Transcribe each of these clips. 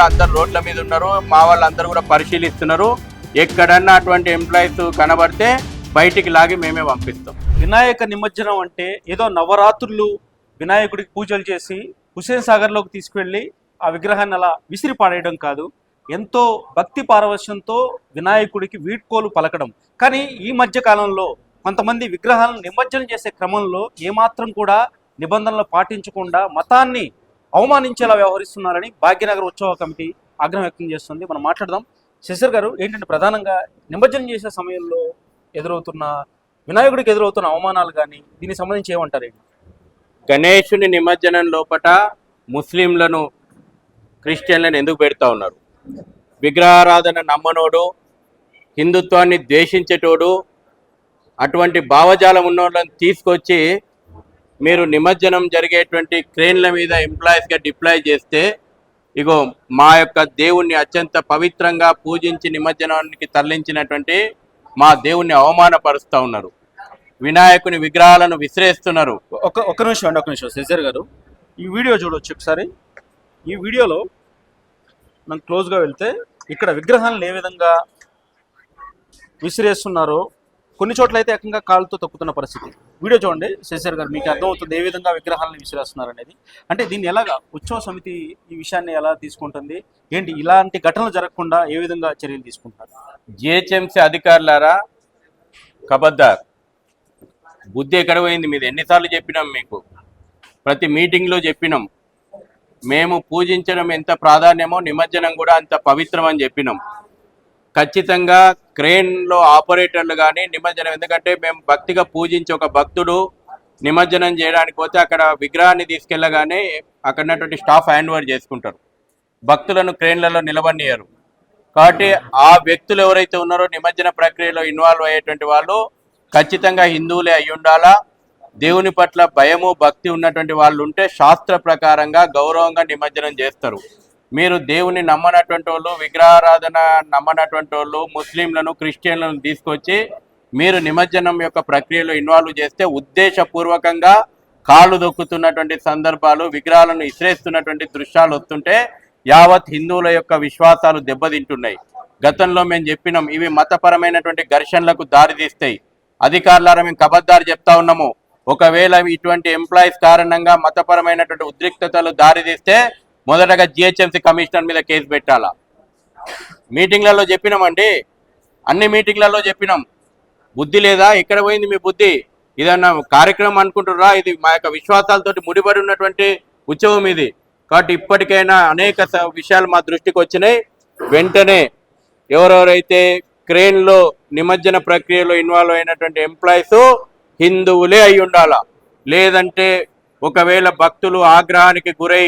కూడా అందరు రోడ్ల మీద ఉన్నారు. మా వాళ్ళందరూ కూడా పరిశీలిస్తున్నారు. ఎక్కడన్నా అటువంటి ఎంప్లాయీస్ కనబడితే బయటికి లాగి మేమే పంపిస్తాం. వినాయక నిమజ్జనం అంటే ఏదో నవరాత్రులు వినాయకుడికి పూజలు చేసి హుసేన్ సాగర్లోకి తీసుకువెళ్ళి ఆ విగ్రహాన్ని అలా విసిరి పాడేయడం కాదు. ఎంతో భక్తి పారవశ్యంతో వినాయకుడికి వీడ్కోలు పలకడం. కానీ ఈ మధ్య కాలంలో కొంతమంది విగ్రహాలను నిమజ్జనం చేసే క్రమంలో ఏమాత్రం కూడా నిబంధనలు పాటించకుండా మతాన్ని అవమానించేలా వ్యవహరిస్తున్నారని భాగ్యనగర్ ఉత్సవ కమిటీ ఆగ్రహం వ్యక్తం చేస్తుంది. మనం మాట్లాడదాం. శశిర్ గారు ఏంటంటే ప్రధానంగా నిమజ్జనం చేసే సమయంలో ఎదురవుతున్న వినాయకుడికి ఎదురవుతున్న అవమానాలు కానీ దీనికి సంబంధించి ఏమంటారు? గణేషుని నిమజ్జనం లోపట ముస్లింలను క్రిస్టియన్లను ఎందుకు పెడతా ఉన్నారు? విగ్రహారాధన నమ్మనోడు హిందుత్వాన్ని ద్వేషించేటోడు అటువంటి భావజాలం ఉన్నోళ్ళని తీసుకొచ్చి మీరు నిమజ్జనం జరిగేటువంటి క్రేన్ల మీద ఎంప్లాయీస్గా డిప్లాయ్ చేస్తే ఇగో మా యొక్క దేవుణ్ణి అత్యంత పవిత్రంగా పూజించి నిమజ్జనానికి తరలించినటువంటి మా దేవుణ్ణి అవమానపరుస్తూ ఉన్నారు. వినాయకుని విగ్రహాలను విసిరేస్తున్నారు. ఒక ఒక నిమిషం అండి ఒక నిమిషం. శశిర్ గారు ఈ వీడియో చూడొచ్చు ఒకసారి. ఈ వీడియోలో మనం క్లోజ్గా వెళ్తే ఇక్కడ విగ్రహాలను ఏ విధంగా విసిరేస్తున్నారో కొన్ని చోట్ల అయితే ఏకంగా కాళ్ళతో తొక్కుతున్న పరిస్థితి. వీడియో చూడండి శేషర్ గారు మీకు అర్థమవుతుంది ఏ విధంగా విగ్రహాలను విసిరేస్తున్నారు అనేది. అంటే దీన్ని ఎలాగా ఉత్సవ సమితి ఈ విషయాన్ని ఎలా తీసుకుంటుంది? ఏంటి ఇలాంటి ఘటనలు జరగకుండా ఏ విధంగా చర్యలు తీసుకుంటారు? జిహెచ్ఎంసీ అధికారులారా కబద్దార్ బుద్ధి ఎక్కడ పోయింది? మీద ఎన్నిసార్లు చెప్పినాం మీకు. ప్రతి మీటింగ్లో చెప్పినాం. మేము పూజించడం ఎంత ప్రాధాన్యమో నిమజ్జనం కూడా అంత పవిత్రం అని చెప్పినాం. ఖచ్చితంగా క్రేన్లో ఆపరేటర్లు కానీ నిమజ్జనం ఎందుకంటే మేము భక్తిగా పూజించే ఒక భక్తుడు నిమజ్జనం చేయడానికి పోతే అక్కడ విగ్రహాన్ని తీసుకెళ్ళగానే అక్కడ ఉన్నటువంటి స్టాఫ్ హ్యాండ్ ఓవర్ చేసుకుంటారు. భక్తులను క్రేన్లలో నిలబడియారు కాబట్టి ఆ వ్యక్తులు ఎవరైతే ఉన్నారో నిమజ్జన ప్రక్రియలో ఇన్వాల్వ్ అయ్యేటువంటి వాళ్ళు ఖచ్చితంగా హిందువులే అయి ఉండాలా? దేవుని పట్ల భయము భక్తి ఉన్నటువంటి వాళ్ళు ఉంటే శాస్త్ర ప్రకారంగా గౌరవంగా నిమజ్జనం చేస్తారు. మీరు దేవుని నమ్మనటువంటి వాళ్ళు విగ్రహారాధన నమ్మనటువంటి వాళ్ళు ముస్లింలను క్రిస్టియన్లను తీసుకొచ్చి మీరు నిమజ్జనం యొక్క ప్రక్రియలో ఇన్వాల్వ్ చేస్తే ఉద్దేశపూర్వకంగా కాళ్ళు దొక్కుతున్నటువంటి సందర్భాలు విగ్రహాలను ఇసిరేస్తున్నటువంటి దృశ్యాలు వస్తుంటే యావత్ హిందువుల యొక్క విశ్వాసాలు దెబ్బతింటున్నాయి. గతంలో మేము చెప్పినాం ఇవి మతపరమైనటువంటి ఘర్షణలకు దారితీస్తాయి. అధికారులారా మేము కబద్దారు చెప్తా ఉన్నాము. ఒకవేళ ఇటువంటి ఎంప్లాయీస్ కారణంగా మతపరమైనటువంటి ఉద్రిక్తతలు దారితీస్తే మొదటగా జిహెచ్ఎంసీ కమిషనర్ మీద కేసు పెట్టాలా? మీటింగ్లలో చెప్పినామండి. అన్ని మీటింగ్లలో చెప్పినాం. బుద్ధి లేదా? ఎక్కడ పోయింది మీ బుద్ధి? ఇదన్నా కార్యక్రమం అనుకుంటుర్రా? ఇది మా యొక్క విశ్వాసాలతోటి ముడిపడి ఉన్నటువంటి ఉత్సవం ఇది. కాబట్టి ఇప్పటికైనా అనేక స- విషయాలు మా దృష్టికి వచ్చినాయి. వెంటనే ఎవరెవరైతే క్రేన్లో నిమజ్జన ప్రక్రియలో ఇన్వాల్వ్ అయినటువంటి ఎంప్లాయీస్ హిందువులే అయి ఉండాలా లేదంటే ఒకవేళ భక్తులు ఆగ్రహానికి గురై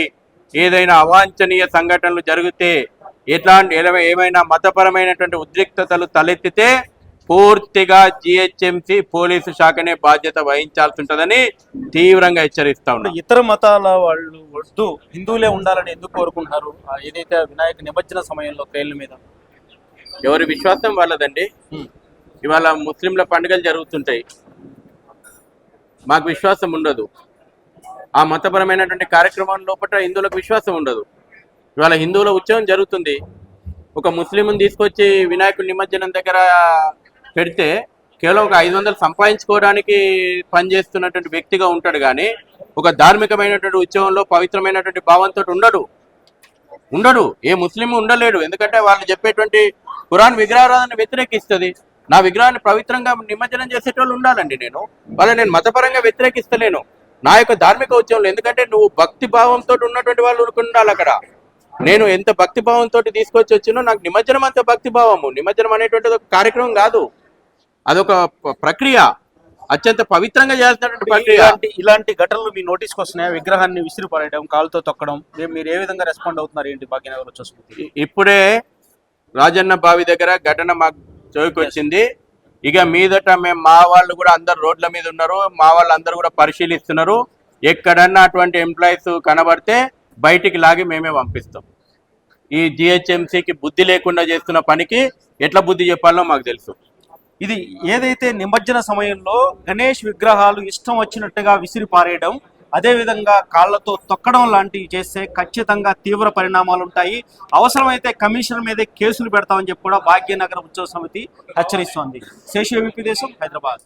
ఏదైనా అవాంఛనీయ సంఘటనలు జరిగితే ఎట్లాంటి ఏమైనా మతపరమైనటువంటి ఉద్రిక్తతలు తలెత్తితే పూర్తిగా జిహెచ్ఎంసి పోలీసు శాఖనే బాధ్యత వహించాల్సి ఉంటుందని తీవ్రంగా హెచ్చరిస్తా అంటే ఉన్నాం. ఇతర మతాల వాళ్ళు వద్దు హిందువులే ఉండాలని ఎందుకు కోరుకుంటున్నారు? ఏదైతే వినాయక నిమజ్జన సమయంలో క్రేన్ల మీద? ఎవరి విశ్వాసం వాళ్ళదండి. ఇవాళ ముస్లింల పండుగలు జరుగుతుంటాయి. మాకు విశ్వాసం ఉండదు. ఆ మతపరమైనటువంటి కార్యక్రమం లోపల హిందువులకు విశ్వాసం ఉండదు. ఇవాళ హిందువుల ఉత్సవం జరుగుతుంది. ఒక ముస్లింని తీసుకొచ్చి వినాయకుడి నిమజ్జనం దగ్గర పెడితే కేవలం ఒక ఐదు వందలు సంపాదించుకోవడానికి పనిచేస్తున్నటువంటి వ్యక్తిగా ఉంటాడు కానీ ఒక ధార్మికమైనటువంటి ఉత్సవంలో పవిత్రమైనటువంటి భావంతో ఉండడు. ఉండడు. ఏ ముస్లిం ఉండలేడు. ఎందుకంటే వాళ్ళు చెప్పేటువంటి కురాన్ విగ్రహారాధన వ్యతిరేకిస్తుంది. నా విగ్రహాన్ని పవిత్రంగా నిమజ్జనం చేసేటోళ్ళు ఉండాలండి నేను. వాళ్ళని నేను మతపరంగా వ్యతిరేకిస్తలేను. నా యొక్క ధార్మిక ఉత్సవంలో ఎందుకంటే నువ్వు భక్తి భావంతో ఉన్నటువంటి వాళ్ళు ఉండాలి అక్కడ. నేను ఎంత భక్తి భావంతో తీసుకొచ్చి వచ్చినో నాకు నిమజ్జనం అంత భక్తి భావము. నిమజ్జనం అనేటువంటిది ఒక కార్యక్రమం కాదు. అదొక ప్రక్రియ. అత్యంత పవిత్రంగా చేస్తున్నటువంటి ప్రక్రియ. ఇలాంటి ఘటనలు మీ నోటీస్కి వస్తున్నాయి విగ్రహాన్ని విసిరి పడేయడం కాలుతో తొక్కడం మీరు ఏ విధంగా రెస్పాండ్ అవుతున్నారు? ఏంటి భాగ్యనగర్ వచ్చేస్తుంది ఇ- ఇప్పుడే రాజన్న బావి దగ్గర ఘటన మాకు చోటుకు వచ్చింది ఇక మీదట మేము మా వాళ్ళు కూడా అందరు రోడ్ల మీద ఉన్నారు. మా వాళ్ళు అందరూ కూడా పరిశీలిస్తున్నారు. ఎక్కడన్నా అటువంటి ఎంప్లాయీస్ కనబడితే బయటికి లాగి మేమే పంపిస్తాం. ఈ జిహెచ్ఎంసీకి బుద్ధి లేకుండా చేస్తున్న పనికి ఎట్లా బుద్ధి చెప్పాలో మాకు తెలుసు. ఇది ఏదైతే నిమజ్జన సమయంలో గణేష్ విగ్రహాలు ఇష్టం వచ్చినట్టుగా విసిరి పారేయడం అదేవిధంగా కాళ్ళతో తొక్కడం లాంటివి చేస్తే ఖచ్చితంగా తీవ్ర పరిణామాలు ఉంటాయి. అవసరమైతే కమిషనర్ మీదే కేసులు పెడతామని చెప్పి కూడా భాగ్యనగర ఉత్సవ సమితి హెచ్చరిస్తోంది. శేషు ఏబీపీ దేశం హైదరాబాద్.